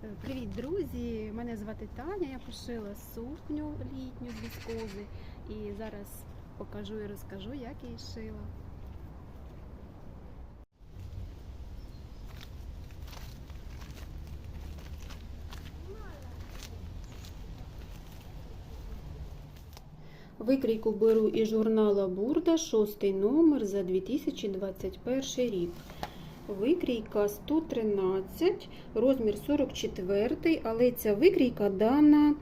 Привіт, друзі! Мене звати Таня. Я пошила сукню літню з віскози і зараз покажу і розкажу, як її шила. Викрійку беру із журнала Бурда, шостий номер за 2021 рік. Викрійка 113, розмір 44, але ця викрійка дана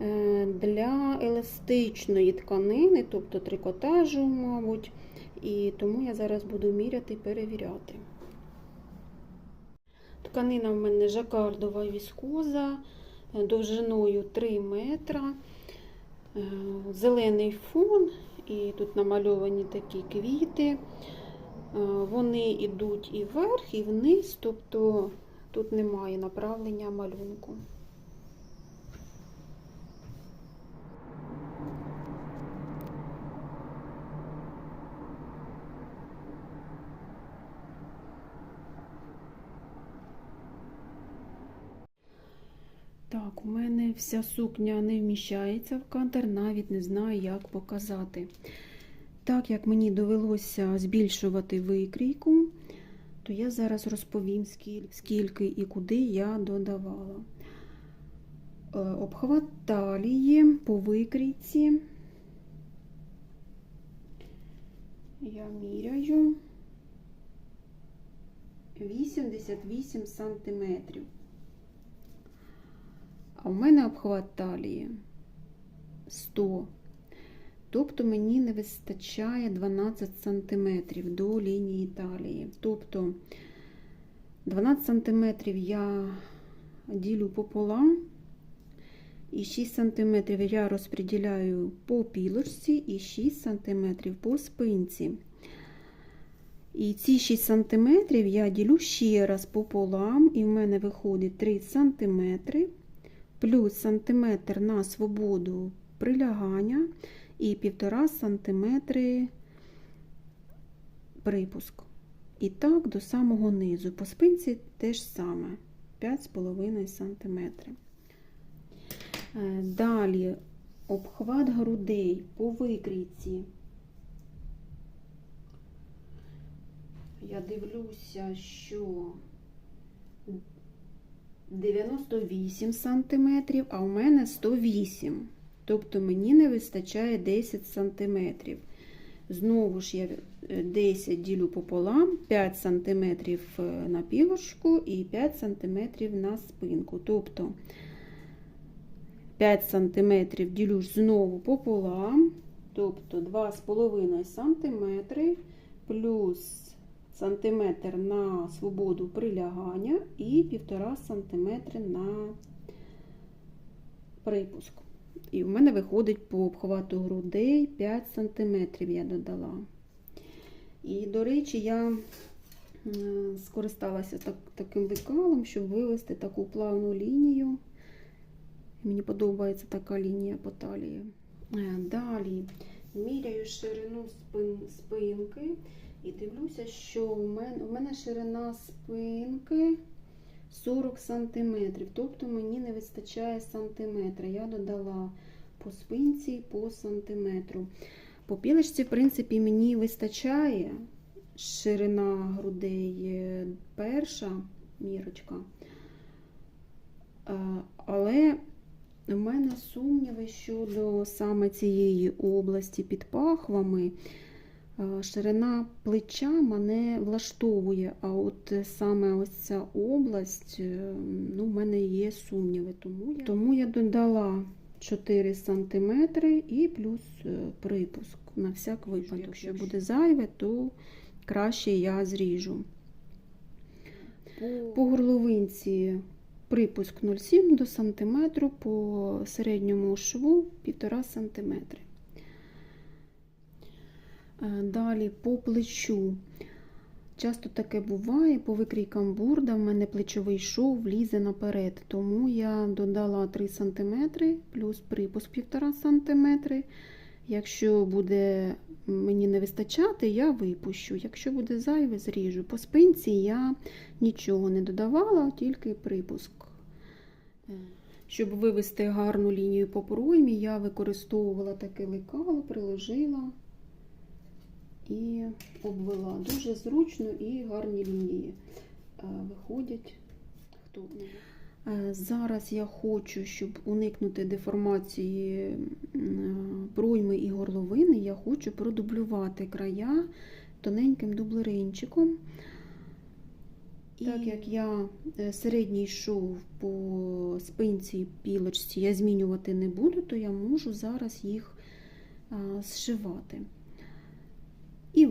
е, для еластичної тканини, тобто трикотажу, мабуть. І тому я зараз буду міряти і перевіряти. Тканина в мене жакардова віскоза е, довжиною 3 метра. Е, Зелений фон, і тут намальовані такі квіти. Е, Вони йдуть і вверх, і вниз, тобто тут немає направлення малюнку. Так, у мене вся сукня не вміщається в кадр, навіть не знаю, як показати. Так як мені довелося збільшувати викрійку, то я зараз розповім, скільки і куди я додавала. Е, Обхват талії по викрійці. Я міряю 88 сантиметрів. А в мене обхват талії 100. Тобто мені не вистачає 12 см до лінії талії. Тобто 12 см я ділю пополам, і 6 см я розподіляю по пілочці, і 6 см по спинці. І ці 6 см я ділю ще раз пополам, і в мене виходить 3 см плюс сантиметр на свободу прилягання і 1,5 см припуск. І так до самого низу. По спинці теж саме 5,5 см. Е, Далі обхват грудей по викрійці. Я дивлюся, що 98 см, а у мене 108 Тобто мені не вистачає 10 см. Знову ж я 10 ділю пополам, 5 см на пілочку і 5 см на спинку. Тобто 5 см ділю знову пополам, тобто 2,5 см плюс сантиметр на свободу прилягання і 1,5 см на припуск. І в мене виходить по обхвату грудей 5 см я додала. І, до речі, я скористалася так, таким лекалом, щоб вивести таку плавну лінію. Мені подобається така лінія по талії. Е, Далі міряю ширину спин, спинки і дивлюся, що у мене, у мене ширина спинки 40 см, тобто мені не вистачає сантиметра. Я додала по спинці по сантиметру. По пілочці, в принципі, мені вистачає ширина грудей перша мірочка. Але у мене сумніви щодо саме цієї області під пахвами. Ширина плеча мене влаштовує, а от саме ось ця область, ну, в мене є сумніви. Тому я, тому я додала 4 см і плюс припуск на всяк випадок. Якщо буде зайве, то краще я зріжу. По горловинці припуск 0,7 до сантиметру, по середньому шву 1,5 см. Далі по плечу. Часто таке буває, по викрійкам бурда в мене плечовий шов влізе наперед, тому я додала 3 см плюс припуск 1,5 см. Якщо буде мені не вистачати, я випущу. Якщо буде зайве, зріжу. По спинці я нічого не додавала, тільки припуск Щоб вивести гарну лінію по проймі, я використовувала таке лекало, приложила і обвела. Дуже зручно і гарні лінії е, виходять. Хто Е, Зараз я хочу, щоб уникнути деформації м, пройми і горловини, я хочу продублювати края тоненьким дублеринчиком. Так як я е, середній шов по спинці і пілочці я змінювати не буду, то я можу зараз їх зшивати.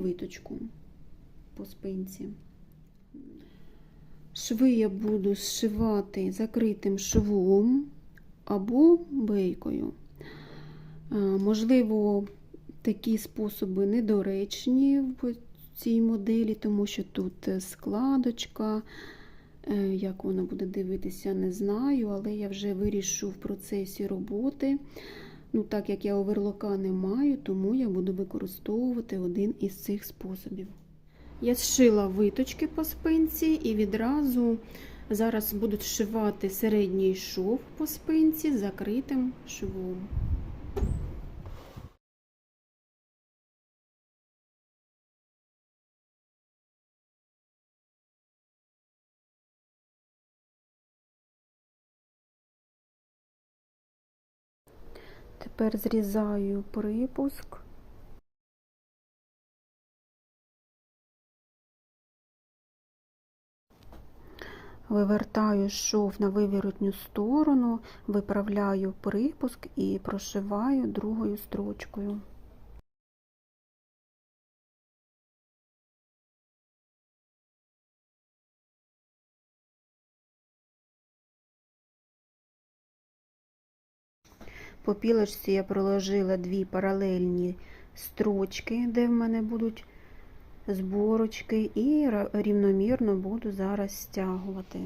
Виточку по спинці. Шви я буду зшивати закритим швом або бейкою. Можливо, такі способи недоречні в цій моделі, тому що тут е, складочка. Е, Як вона буде дивитися, не знаю, але я вже вирішу в процесі роботи. Ну, Так як я оверлока не маю, тому я буду використовувати один із цих способів. Я зшила виточки по спинці і відразу зараз буду зшивати середній шов по спинці закритим швом. Тепер зрізаю припуск. Вивертаю шов на виворотню сторону, виправляю припуск і прошиваю другою строчкою. По пілочці я проложила дві паралельні строчки, де в мене будуть зборочки, і рівномірно буду зараз стягувати.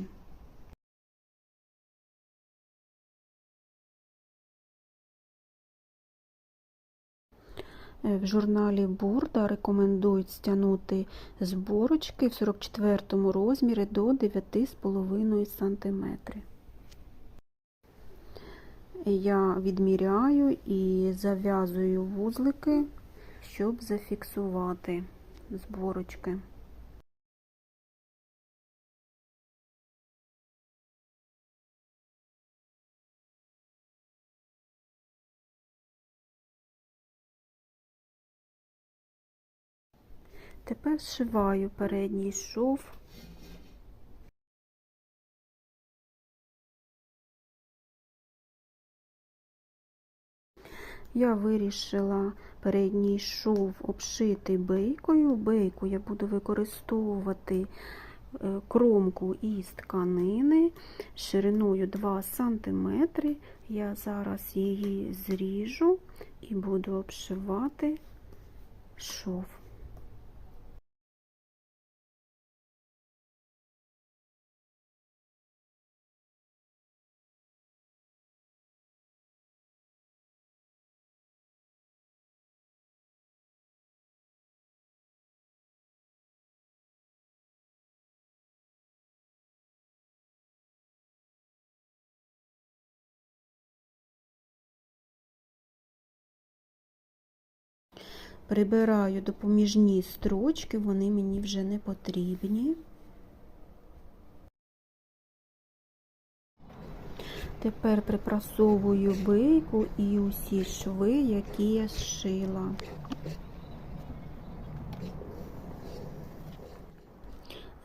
В журналі Бурда рекомендують стягнути зборочки в 44 розмірі до 9,5 см. Я відміряю і зав'язую вузлики, щоб зафіксувати зборочки. Тепер зшиваю передній шов. Я вирішила передній шов обшити бейкою. Бейку я буду використовувати е, кромку із тканини шириною 2 см. Я зараз її зріжу і буду обшивати шов. Прибираю допоміжні строчки, вони мені вже не потрібні. Тепер припрасовую бейку і усі шви, які я зшила.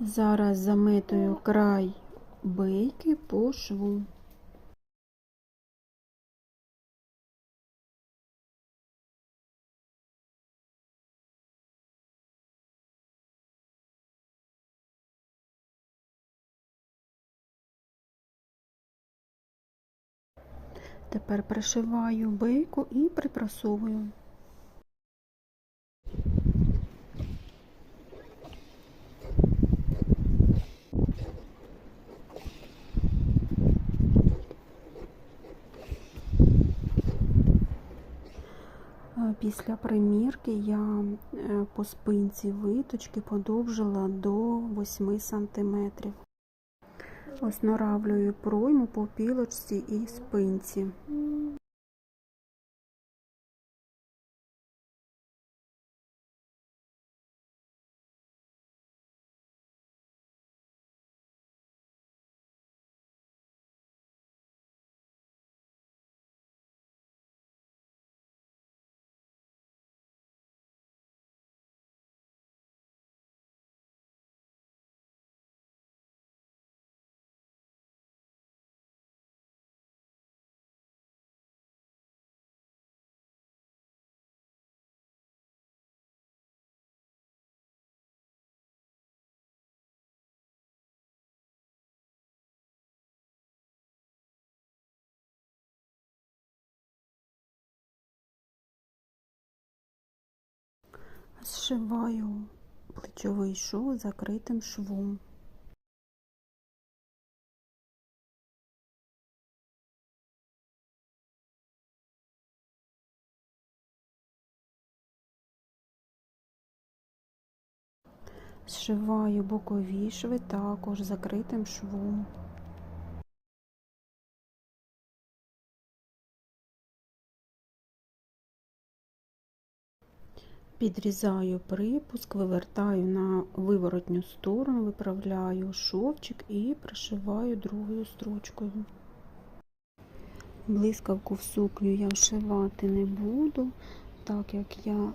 Зараз заметую край бейки по шву. Тепер пришиваю бейку і припрасовую. Е, Після примірки я е, по спинці виточки подовжила до 8 Оснаравлюю пройму по пілочці і спинці. Зшиваю плечовий шов закритим швом. Зшиваю бокові шви також закритим швом. Підрізаю припуск, вивертаю на виворотню сторону, виправляю шовчик і пришиваю другою строчкою. Блискавку в сукню я вшивати не буду, так як я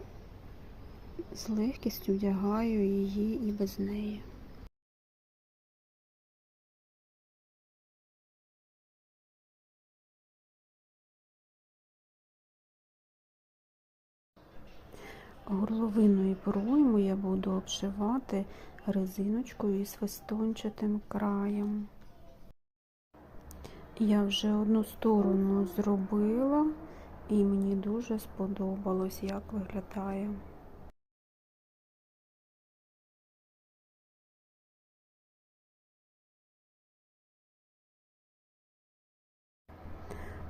з легкістю вдягаю її і без неї. Горловину і пройму я буду обшивати резиночкою із фестончатим краєм. Я вже одну сторону зробила і мені дуже сподобалось, як виглядає.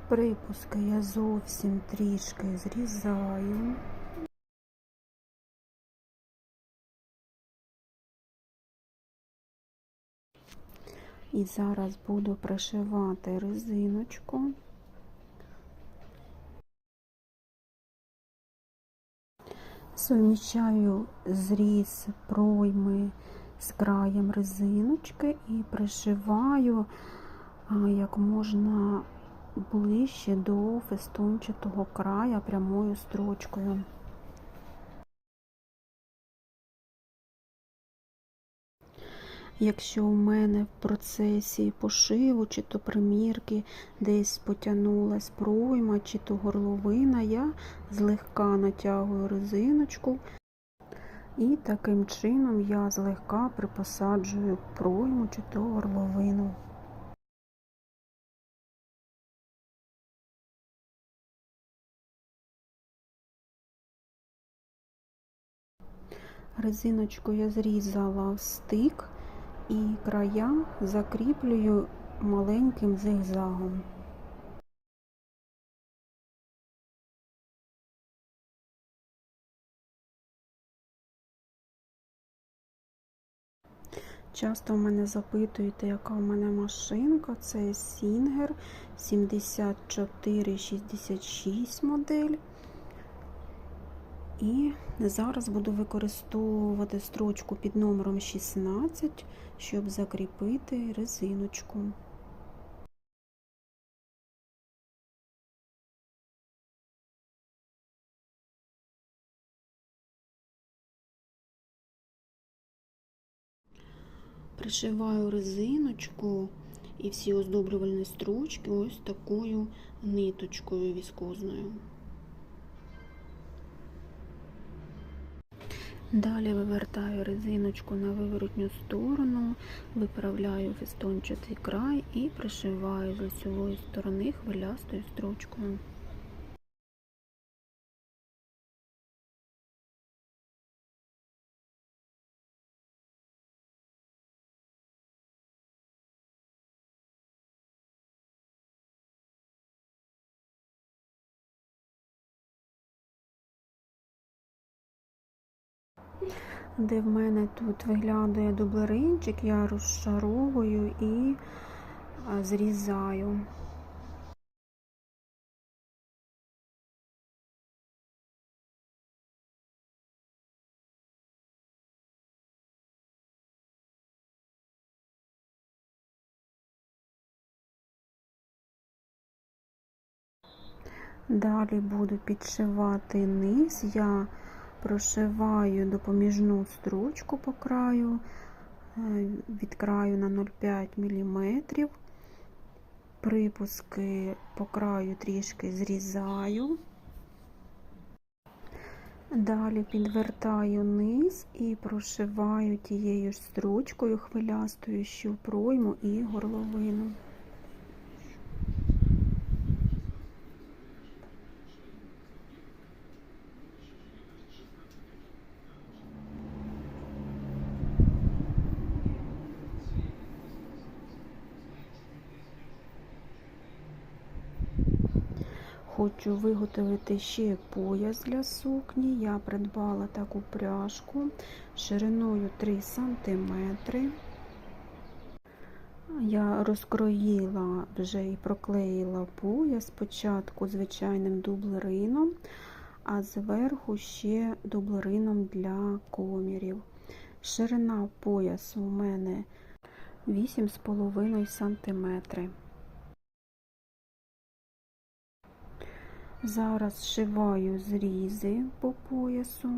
Припуски я зовсім трішки зрізаю. І зараз буду пришивати резиночку. Суміщаю зріз пройми з краєм резиночки і пришиваю як можна ближче до фестончатого края прямою строчкою. Якщо у мене в процесі пошиву чи то примірки десь потягнулась пройма, чи то горловина, я злегка натягую резиночку і таким чином я злегка припосаджую пройму чи то горловину. Резиночку я зрізала в стик і края закріплюю маленьким зигзагом. Часто в мене запитуєте, яка в мене машинка. Це Singer 7466 модель. І зараз буду використовувати строчку під номером 16, щоб закріпити резиночку. Пришиваю резиночку і всі оздоблювальні строчки ось такою ниточкою віскозною. Далі вивертаю резиночку на виворотню сторону, виправляю фестончатий край і пришиваю з лицевої сторони хвилястою строчкою. Де в мене тут виглядає дублеринчик, я розшаровую і зрізаю. Далі буду підшивати низ. Я прошиваю допоміжну строчку по краю, е, від краю на 0,5 мм. Припуски по краю трішки зрізаю. Далі підвертаю низ і прошиваю тією ж строчкою хвилястою, що пройму і горловину. Хочу виготовити ще пояс для сукні. Я придбала таку пряжку шириною 3 см. Я розкроїла вже і проклеїла пояс спочатку звичайним дублерином, а зверху ще дублерином для комірів. Ширина поясу у мене 8,5 см. Зараз зшиваю зрізи по поясу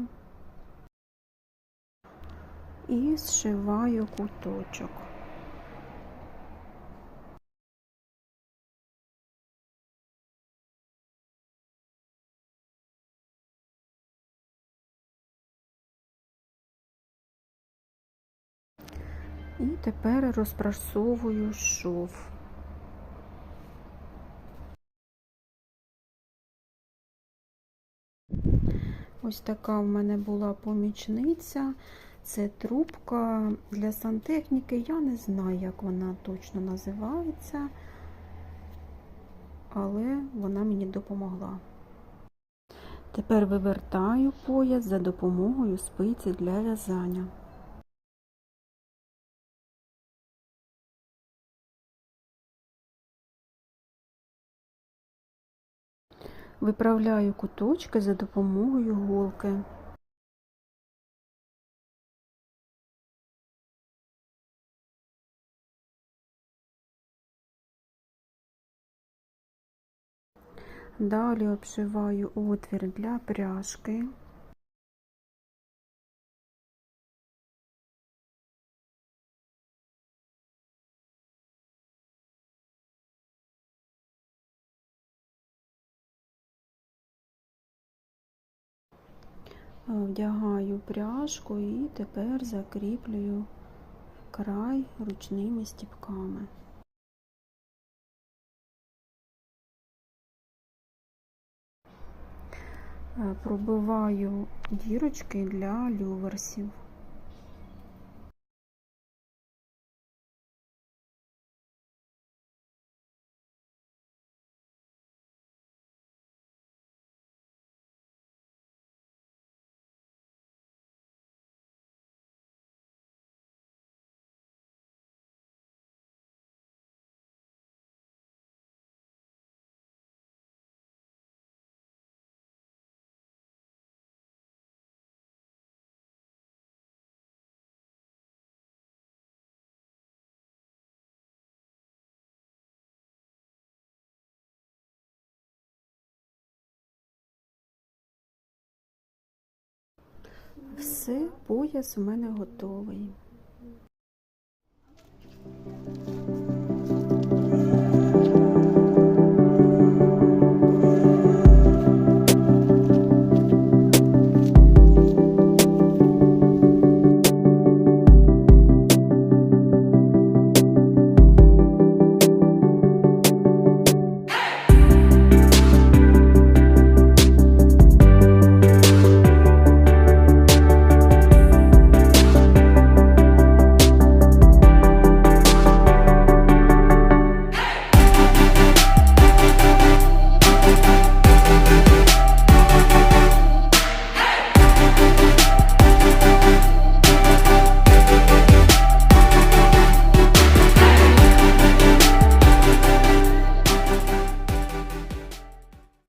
і зшиваю куточок. І тепер розпрасовую шов. Ось така в мене була помічниця. Це трубка для сантехніки. Я не знаю, як вона точно називається, але вона мені допомогла. Тепер вивертаю пояс за допомогою спиці для в'язання. Виправляю куточки за допомогою голки. Далі обшиваю отвір для пряжки. Вдягаю пряжку і тепер закріплюю край ручними стіпками. Пробиваю дірочки для люверсів. Все, пояс у мене готовий.